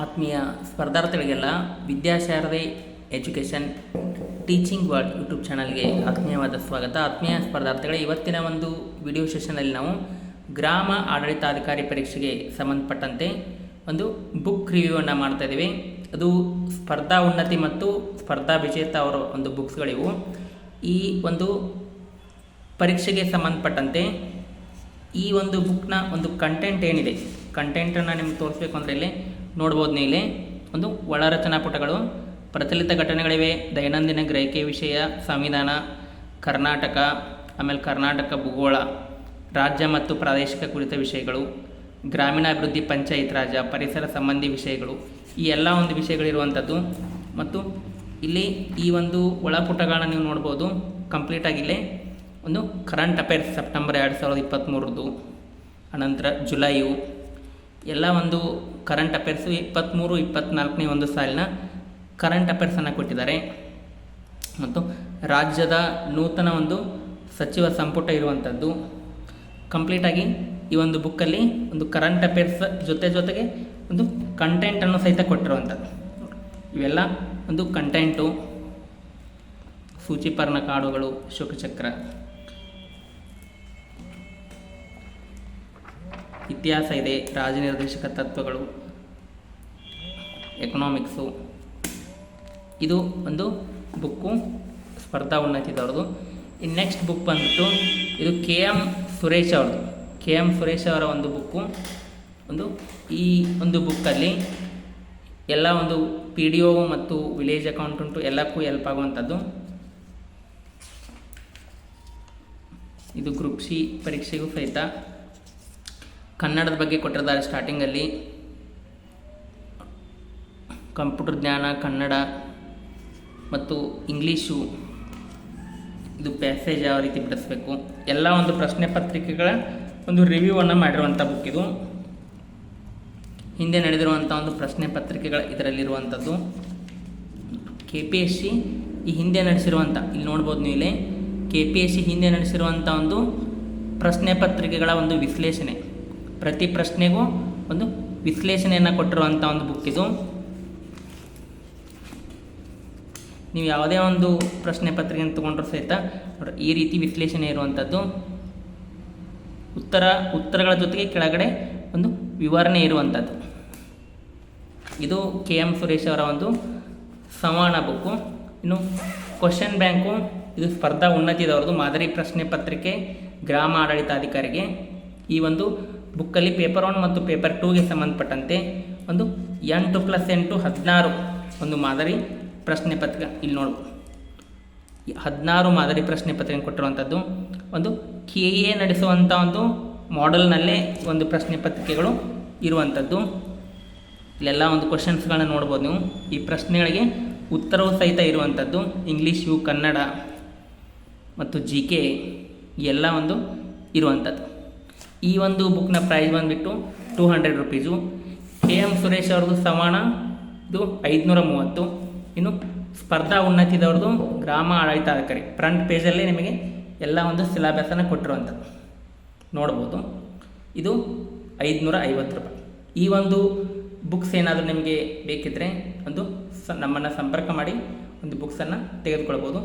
ಆತ್ಮೀಯ ಸ್ಪರ್ಧಾರ್ಥಿಗಳಿಗೆಲ್ಲ Vidyasharade education teaching word YouTube ಚಾನಲ್ಗೆ ಆತ್ಮೀಯವಾದ ಸ್ವಾಗತ. ಆತ್ಮೀಯ ಸ್ಪರ್ಧಾರ್ಥಿಗಳೇ, ಇವತ್ತಿನ ಒಂದು ವಿಡಿಯೋ ಸೆಷನಲ್ಲಿ ನಾವು ಗ್ರಾಮ ಆಡಳಿತಾಧಿಕಾರಿ ಪರೀಕ್ಷೆಗೆ ಸಂಬಂಧಪಟ್ಟಂತೆ ಒಂದು ಬುಕ್ ರಿವ್ಯೂವನ್ನು ಮಾಡ್ತಾ ಇದ್ದೀವಿ. ಅದು ಸ್ಪರ್ಧಾ ಉನ್ನತಿ ಮತ್ತು ಸ್ಪರ್ಧಾ ವಿಜೇತ ಅವರ ಒಂದು ಬುಕ್ಸ್ಗಳಿವು. ಈ ಒಂದು ಪರೀಕ್ಷೆಗೆ ಸಂಬಂಧಪಟ್ಟಂತೆ ಈ ಒಂದು ಬುಕ್ನ ಒಂದು ಕಂಟೆಂಟ್ ಏನಿದೆ ಕಂಟೆಂಟನ್ನು ನಿಮ್ಗೆ ತೋರಿಸ್ಬೇಕು ಅಂದರೆ ಇಲ್ಲಿ ನೋಡ್ಬೋದು ನೀಲಿ. ಒಂದು ಒಳರಚನಾ ಪುಟಗಳು. ಪ್ರಚಲಿತ ಘಟನೆಗಳಿವೆ. ದೈನಂದಿನ ಗ್ರಹಿಕೆ ವಿಷಯ, ಸಂವಿಧಾನ, ಕರ್ನಾಟಕ, ಆಮೇಲೆ ಕರ್ನಾಟಕ ಭೂಗೋಳ, ರಾಜ್ಯ ಮತ್ತು ಪ್ರಾದೇಶಿಕ ಕುರಿತ ವಿಷಯಗಳು, ಗ್ರಾಮೀಣಾಭಿವೃದ್ಧಿ ಪಂಚಾಯತ್ ರಾಜ, ಪರಿಸರ ಸಂಬಂಧಿ ವಿಷಯಗಳು, ಈ ಎಲ್ಲ ಒಂದು ವಿಷಯಗಳಿರುವಂಥದ್ದು. ಮತ್ತು ಇಲ್ಲಿ ಈ ಒಂದು ಒಳಪುಟಗಳನ್ನ ನೀವು ನೋಡ್ಬೋದು. ಕಂಪ್ಲೀಟಾಗಿ ಇಲ್ಲಿ ಒಂದು ಕರೆಂಟ್ ಅಫೇರ್ಸ್ ಸೆಪ್ಟೆಂಬರ್ ಎರಡು ಸಾವಿರದ ಇಪ್ಪತ್ತ್ಮೂರದ್ದು ಅನಂತರ ಜುಲೈಯು. ಎಲ್ಲ ಒಂದು ಕರೆಂಟ್ ಅಫೇರ್ಸು ಇಪ್ಪತ್ತ್ಮೂರು ಇಪ್ಪತ್ತ್ನಾಲ್ಕನೇ ಒಂದು ಸಾಲಿನ ಕರೆಂಟ್ ಅಫೇರ್ಸನ್ನು ಕೊಟ್ಟಿದ್ದಾರೆ. ಮತ್ತು ರಾಜ್ಯದ ನೂತನ ಒಂದು ಸಚಿವ ಸಂಪುಟ ಇರುವಂಥದ್ದು ಕಂಪ್ಲೀಟಾಗಿ ಈ ಒಂದು ಬುಕ್ಕಲ್ಲಿ ಒಂದು ಕರೆಂಟ್ ಅಫೇರ್ಸ್ ಜೊತೆ ಜೊತೆಗೆ ಒಂದು ಕಂಟೆಂಟನ್ನು ಸಹಿತ ಕೊಟ್ಟಿರುವಂಥದ್ದು ಇವೆಲ್ಲ ಒಂದು ಕಂಟೆಂಟು ಸೂಚಿಪರ್ಣ ಕಾಡುಗಳು, ಶೋಕಚಕ್ರ. ಇತಿಹಾಸ ಇದೆ ರಾಜನಿರ್ದೇಶಕ ತತ್ವಗಳು ಎಕನಾಮಿಕ್ಸು ಇದು ಒಂದು ಬುಕ್ಕು ಸ್ಪರ್ಧಾ ಉನ್ನತಿದವ್ರದ್ದು ಇನ್ನು ನೆಕ್ಸ್ಟ್ ಬುಕ್ ಬಂದ್ಬಿಟ್ಟು ಇದು ಕೆ ಎಂ ಸುರೇಶ್ ಅವ್ರದ್ದು. ಕೆ ಎಂ ಸುರೇಶ್ ಅವರ ಒಂದು ಬುಕ್ಕು. ಒಂದು ಈ ಒಂದು ಬುಕ್ಕಲ್ಲಿ ಎಲ್ಲ ಒಂದು ಪಿ ಡಿ ಒ ಮತ್ತು ವಿಲೇಜ್ ಅಕೌಂಟ್ ಉಂಟು ಎಲ್ಲಕ್ಕೂ ಹೆಲ್ಪ್ ಆಗುವಂಥದ್ದು. ಇದು ಗ್ರೂಪ್ ಸಿ ಪರೀಕ್ಷೆಗೂ ಸಹಿತ. ಕನ್ನಡದ ಬಗ್ಗೆ ಕೊಟ್ಟಿರ್ತಾರೆ ಸ್ಟಾರ್ಟಿಂಗಲ್ಲಿ ಕಂಪ್ಯೂಟರ್ ಜ್ಞಾನ, ಕನ್ನಡ ಮತ್ತು ಇಂಗ್ಲೀಷು ಇದು ಪ್ಯಾಸೇಜ್ ಯಾವ ರೀತಿ ಬಿಡಿಸ್ಬೇಕು? ಎಲ್ಲ ಒಂದು ಪ್ರಶ್ನೆ ಪತ್ರಿಕೆಗಳ ಒಂದು ರಿವ್ಯೂವನ್ನು ಮಾಡಿರುವಂಥ ಬುಕ್ ಇದು. ಹಿಂದೆ ನಡೆದಿರುವಂಥ ಒಂದು ಪ್ರಶ್ನೆ ಪತ್ರಿಕೆಗಳ ಇದರಲ್ಲಿರುವಂಥದ್ದು. ಕೆ ಪಿ ಎಸ್ ಸಿ ಈ ಹಿಂದೆ ನಡೆಸಿರುವಂಥ ಇಲ್ಲಿ ನೋಡ್ಬೋದು ನೀವು ಇಲ್ಲಿ. ಕೆ ಪಿ ಎಸ್ ಸಿ ಹಿಂದೆ ನಡೆಸಿರುವಂಥ ಒಂದು ಪ್ರಶ್ನೆ ಪತ್ರಿಕೆಗಳ ಒಂದು ವಿಶ್ಲೇಷಣೆ. ಪ್ರತಿ ಪ್ರಶ್ನೆಗೂ ಒಂದು ವಿಶ್ಲೇಷಣೆಯನ್ನು ಕೊಟ್ಟಿರುವಂಥ ಒಂದು ಬುಕ್ ಇದು. ನೀವು ಯಾವುದೇ ಒಂದು ಪ್ರಶ್ನೆ ಪತ್ರಿಕೆಯನ್ನು ತೊಗೊಂಡ್ರೂ ಸಹಿತ ಈ ರೀತಿ ವಿಶ್ಲೇಷಣೆ ಇರುವಂಥದ್ದು ಉತ್ತರ, ಉತ್ತರಗಳ ಜೊತೆಗೆ ಕೆಳಗಡೆ ಒಂದು ವಿವರಣೆ ಇರುವಂಥದ್ದು ಇದು ಕೆ ಎಂ ಸುರೇಶ್ ಅವರ ಒಂದು ಸಂವಹನ ಬುಕ್ಕು ಇನ್ನು ಕ್ವಶನ್ ಬ್ಯಾಂಕು ಇದು ಸ್ಪರ್ಧಾ ಉನ್ನತಿದವರದು ಮಾದರಿ ಪ್ರಶ್ನೆ ಪತ್ರಿಕೆ ಗ್ರಾಮ ಆಡಳಿತಾಧಿಕಾರಿಗೆ ಈ ಒಂದು ಬುಕ್ಕಲ್ಲಿ ಪೇಪರ್ ಒನ್ ಮತ್ತು ಪೇಪರ್ ಟೂಗೆ ಸಂಬಂಧಪಟ್ಟಂತೆ ಒಂದು ಎಂಟು ಪ್ಲಸ್ ಎಂಟು ಹದಿನಾರು ಒಂದು ಮಾದರಿ ಪ್ರಶ್ನೆ ಪತ್ರಿಕೆ. ಇಲ್ಲಿ ನೋಡ್ಬೋದು ಹದಿನಾರು ಮಾದರಿ ಪ್ರಶ್ನೆ ಪತ್ರಿಕೆ ಕೊಟ್ಟಿರುವಂಥದ್ದು. ಒಂದು ಕೆ ಎ ನಡೆಸುವಂಥ ಒಂದು ಮಾಡೆಲ್ನಲ್ಲೇ ಒಂದು ಪ್ರಶ್ನೆ ಪತ್ರಿಕೆಗಳು ಇರುವಂಥದ್ದು. ಇಲ್ಲೆಲ್ಲ ಒಂದು ಕ್ವಶನ್ಸ್ಗಳನ್ನ ನೋಡ್ಬೋದು ನೀವು. ಈ ಪ್ರಶ್ನೆಗಳಿಗೆ ಉತ್ತರವು ಸಹಿತ ಇರುವಂಥದ್ದು. ಇಂಗ್ಲೀಷು, ಕನ್ನಡ ಮತ್ತು ಜಿ ಕೆ ಎಲ್ಲ ಒಂದು ಇರುವಂಥದ್ದು. ಈ ಒಂದು ಬುಕ್ನ ಪ್ರೈಸ್ ಬಂದುಬಿಟ್ಟು two hundred rupees K M Suresh ಅವ್ರದ್ದು ಸಮಾನ, ಇದು ಐದುನೂರ ಮೂವತ್ತು. ಇನ್ನು ಸ್ಪರ್ಧಾ ಉನ್ನತಿದವ್ರದ್ದು ಗ್ರಾಮ ಆಡಳಿತಾಧಿಕಾರಿ. ಫ್ರಂಟ್ ಪೇಜಲ್ಲೇ ನಿಮಗೆ ಎಲ್ಲ ಒಂದು ಸಿಲಾಬಸನ್ನು ಕೊಟ್ಟಿರುವಂಥದ್ದು. ನೋಡ್ಬೋದು. ಇದು ಐದುನೂರ ಐವತ್ತು ರೂಪಾಯಿ. ಈ ಒಂದು ಬುಕ್ಸ್ ಏನಾದರೂ ನಿಮಗೆ ಬೇಕಿದ್ದರೆ ಒಂದು ಸ ನಮ್ಮನ್ನು ಸಂಪರ್ಕ ಮಾಡಿ ಒಂದು ಬುಕ್ಸನ್ನು ತೆಗೆದುಕೊಳ್ಬೋದು.